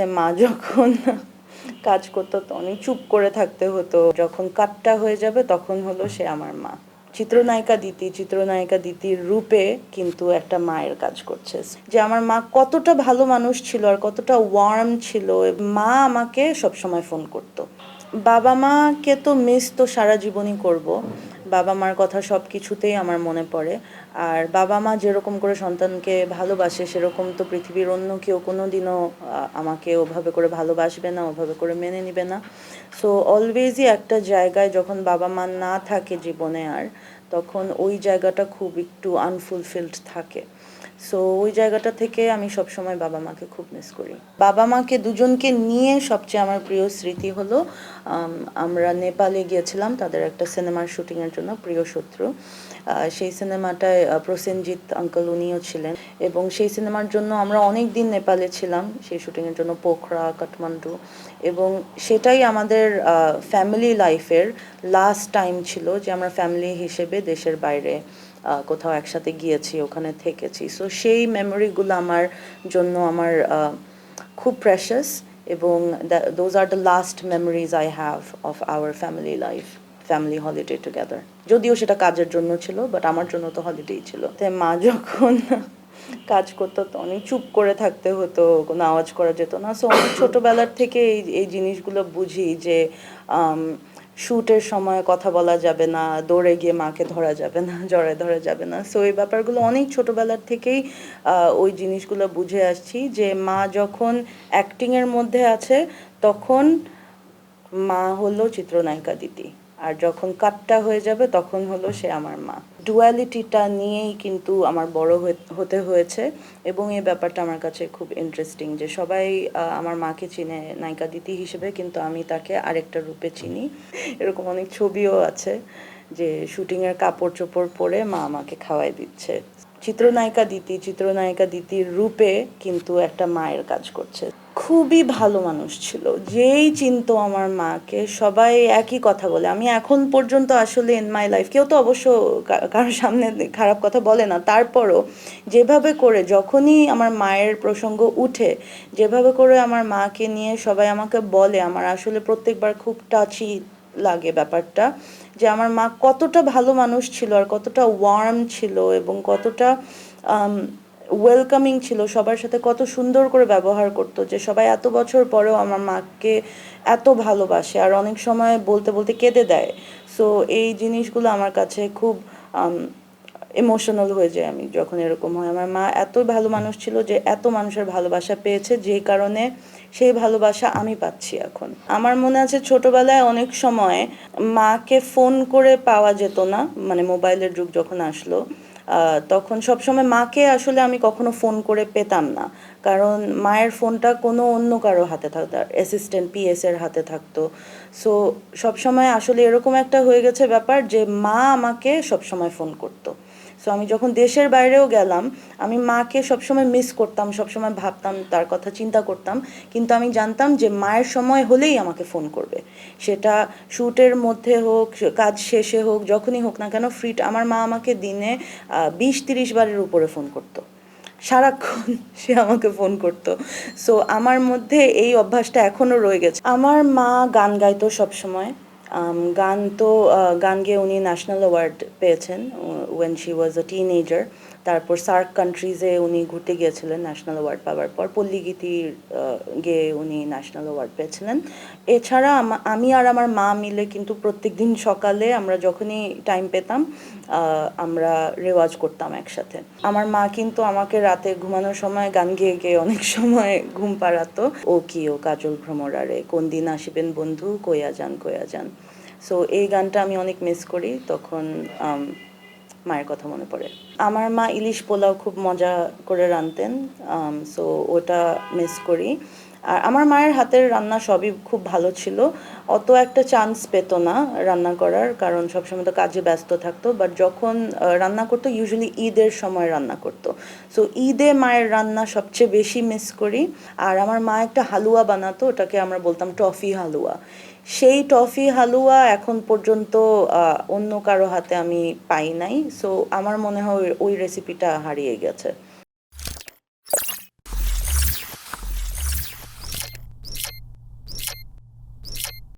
তে মা যখন কাজ করতো, তো অনেক চুপ করে থাকতে হতো। যখন কাটটা হয়ে যাবে, তখন হলো সে আমার মা। চিত্রনায়িকা দিতি, চিত্রনায়িকা দিতির রূপে কিন্তু একটা মায়ের কাজ করছে। যে আমার মা কতটা ভালো মানুষ ছিল আর কতটা ওয়ার্ম ছিল, মা আমাকে সবসময় ফোন করতো। বাবা মাকে তো মিস তো সারা জীবনই করব। বাবা মার কথা সব কিছুতেই আমার মনে পড়ে। আর বাবা মা যেরকম করে সন্তানকে ভালোবাসে, সেরকম তো পৃথিবীর অন্য কেউ কোনো দিনও আমাকে ওভাবে করে ভালোবাসবে না, ওভাবে করে মেনে নিবে না। সো অলওয়েজই একটা জায়গায় যখন বাবা মা না থাকে জীবনে আর, তখন ওই জায়গাটা খুব একটু আনফুলফিলড থাকে। সো ওই জায়গাটা থেকে আমি সবসময় বাবা মাকে খুব মিস করি। বাবা মাকে দুজনকে নিয়ে সবচেয়ে আমার প্রিয় স্মৃতি হলো আমরা নেপালে গিয়েছিলাম, তাদের একটা সিনেমার শুটিংয়ের জন্য, প্রিয় শত্রু। সেই সিনেমাটায় প্রসেনজিৎ আঙ্কল উনিও ছিলেন। এবং সেই সিনেমার জন্য আমরা অনেক দিন নেপালে ছিলাম, সেই শুটিংয়ের জন্য পোখরা, কাঠমান্ডু। এবং সেটাই আমাদের ফ্যামিলি লাইফের লাস্ট টাইম ছিল যে আমরা ফ্যামিলি হিসেবে দেশের বাইরে কোথাও একসাথে গিয়েছি, ওখানে থেকেছি। সো সেই মেমোরিগুলো আমার জন্য আমার খুব প্রেশাস এবং those are the last memories I have of our family life family holiday together যদিও সেটা কাজের জন্য ছিল বাট আমার জন্য তো হলিডেই ছিল। তো মা যখন কাজ করতো তো অনেক চুপ করে থাকতে হতো, কোনো আওয়াজ করা যেত না। সো অনেক ছোটোবেলার থেকে এই এই জিনিসগুলো বুঝি যে শ্যুটের সময় কথা বলা যাবে না, দৌড়ে গিয়ে মাকে ধরা যাবে না জড়ায় ধরা যাবে না। সো এই ব্যাপারগুলো অনেক ছোটোবেলার থেকেই ওই জিনিসগুলো বুঝে আসছি যে মা যখন অ্যাক্টিংয়ের মধ্যে আছে, তখন মা হলো চিত্রনায়িকা দিতি আর যখন কাটটা হয়ে যাবে, তখন হলো সে আমার মা। ডুয়ালিটিটা নিয়েই কিন্তু আমার বড় হতে হয়েছে এবং এই ব্যাপারটা আমার কাছে খুব ইন্টারেস্টিং যে সবাই আমার মাকে চিনে নায়িকা দিতি হিসেবে, কিন্তু আমি তাকে আরেকটা রূপে চিনি। এরকম অনেক ছবিও আছে যে শুটিংয়ের কাপড় চোপড় পরে মা আমাকে খাওয়াই দিচ্ছে। চিত্রনায়িকা দিতি চিত্রনায়িকা দিতির রূপে কিন্তু একটা মায়ের কাজ করছে। খুবই ভালো মানুষ ছিল। যেই চিনতো আমার মাকে, সবাই একই কথা বলে। আমি এখন পর্যন্ত আসলে ইন মাই লাইফ কেউ তো অবশ্য কারোর সামনে খারাপ কথা বলে না। তারপরও যেভাবে করে, যখনই আমার মায়ের প্রসঙ্গ উঠে, যেভাবে করে আমার মাকে নিয়ে সবাই আমাকে বলে, আমার আসলে প্রত্যেকবার খুব টাচি লাগে ব্যাপারটা, যে আমার মা কতটা ভালো মানুষ ছিল আর কতটা ওয়ার্ম ছিল এবং কতটা ওয়েলকামিং ছিল, সবার সাথে কত সুন্দর করে ব্যবহার করতো, যে সবাই এত বছর পরেও আমার মাকে এত ভালোবাসে আর অনেক সময় বলতে বলতে কেঁদে দেয়। সো এই জিনিসগুলো আমার কাছে খুব ইমোশনাল হয়ে যায় আমি যখন এরকম হয়। আমার মা এত ভালো মানুষ ছিল যে এত মানুষের ভালোবাসা পেয়েছে, যে কারণে সেই ভালোবাসা আমি পাচ্ছি এখন। আমার মনে আছে ছোটবেলায় অনেক সময় মাকে ফোন করে পাওয়া যেত না মানে মোবাইলের যুগ যখন আসলো তখন সবসময় মাকে আসলে আমি কখনো ফোন করে পেতাম না। কারণ মায়ের ফোনটা কোনো অন্য কারও হাতে থাকতো অ্যাসিস্ট্যান্ট পিএস এর হাতে থাকতো। সো সবসময় আসলে এরকম একটা হয়ে গেছে ব্যাপার যে মা আমাকে সবসময় ফোন করতো। সো আমি যখন দেশের বাইরেও গেলাম, আমি মাকে সবসময় মিস করতাম, সবসময় ভাবতাম, তার কথা চিন্তা করতাম। কিন্তু আমি জানতাম যে মায়ের সময় হলেই আমাকে ফোন করবে। সেটা শ্যুটের মধ্যে হোক কাজ শেষে হোক, যখনই হোক না কেন ফ্রিট আমার মা আমাকে দিনে বিশ তিরিশ বারের উপরে ফোন করতো। সারাক্ষণ সে আমাকে ফোন করতো। সো আমার মধ্যে এই অভ্যাসটা এখনও রয়ে গেছে। আমার মা গান গাইতো সবসময়। গান তো গান গেয়ে উনি ন্যাশনাল অ্যাওয়ার্ড পেয়েছেন। When she was a teenager তারপর সার্ক কান্ট্রিজে উনি ঘুরতে গিয়েছিলেন ন্যাশনাল অ্যাওয়ার্ড পাওয়ার পর পল্লীগীতির আহ, গেয়ে উনি ন্যাশনাল অ্যাওয়ার্ড পেয়েছিলেন। এছাড়া আমা- আর আমার মা মিলে কিন্তু প্রত্যেকদিন সকালে আমরা যখনই টাইম পেতাম আমরা রেওয়াজ করতাম একসাথে। আমার মা কিন্তু আমাকে রাতে ঘুমানোর সময় গান গেয়ে গেয়ে অনেক সময় ঘুম পাড়াতো। ও কি ও কাজল ভ্রমরারে কোন দিন আসিবেন বন্ধু কইয়া যান কইয়া যান। সো এই গানটা আমি অনেক মিস করি। তখন মায়ের কথা মনে পড়ে। আমার মা ইলিশ পোলাও খুব মজা করে রাঁধতেন সো ওটা মিস করি। আর আমার মায়ের হাতের রান্না সবই খুব ভালো ছিল। অত একটা চান্স পেতো না রান্না করার, কারণ সবসময় তো কাজে ব্যস্ত থাকতো। বাট যখন রান্না করতো ইউজুয়ালি ঈদের সময় রান্না করতো। সো ঈদে মায়ের রান্না সবচেয়ে বেশি মিস করি। আর আমার মা একটা হালুয়া বানাতো, ওটাকে আমরা বলতাম টফি হালুয়া। সেই টফি হালুয়া এখন পর্যন্ত অন্য কারও হাতে আমি পাই নাই। সো আমার মনে হয় ওই রেসিপিটা হারিয়ে গেছে।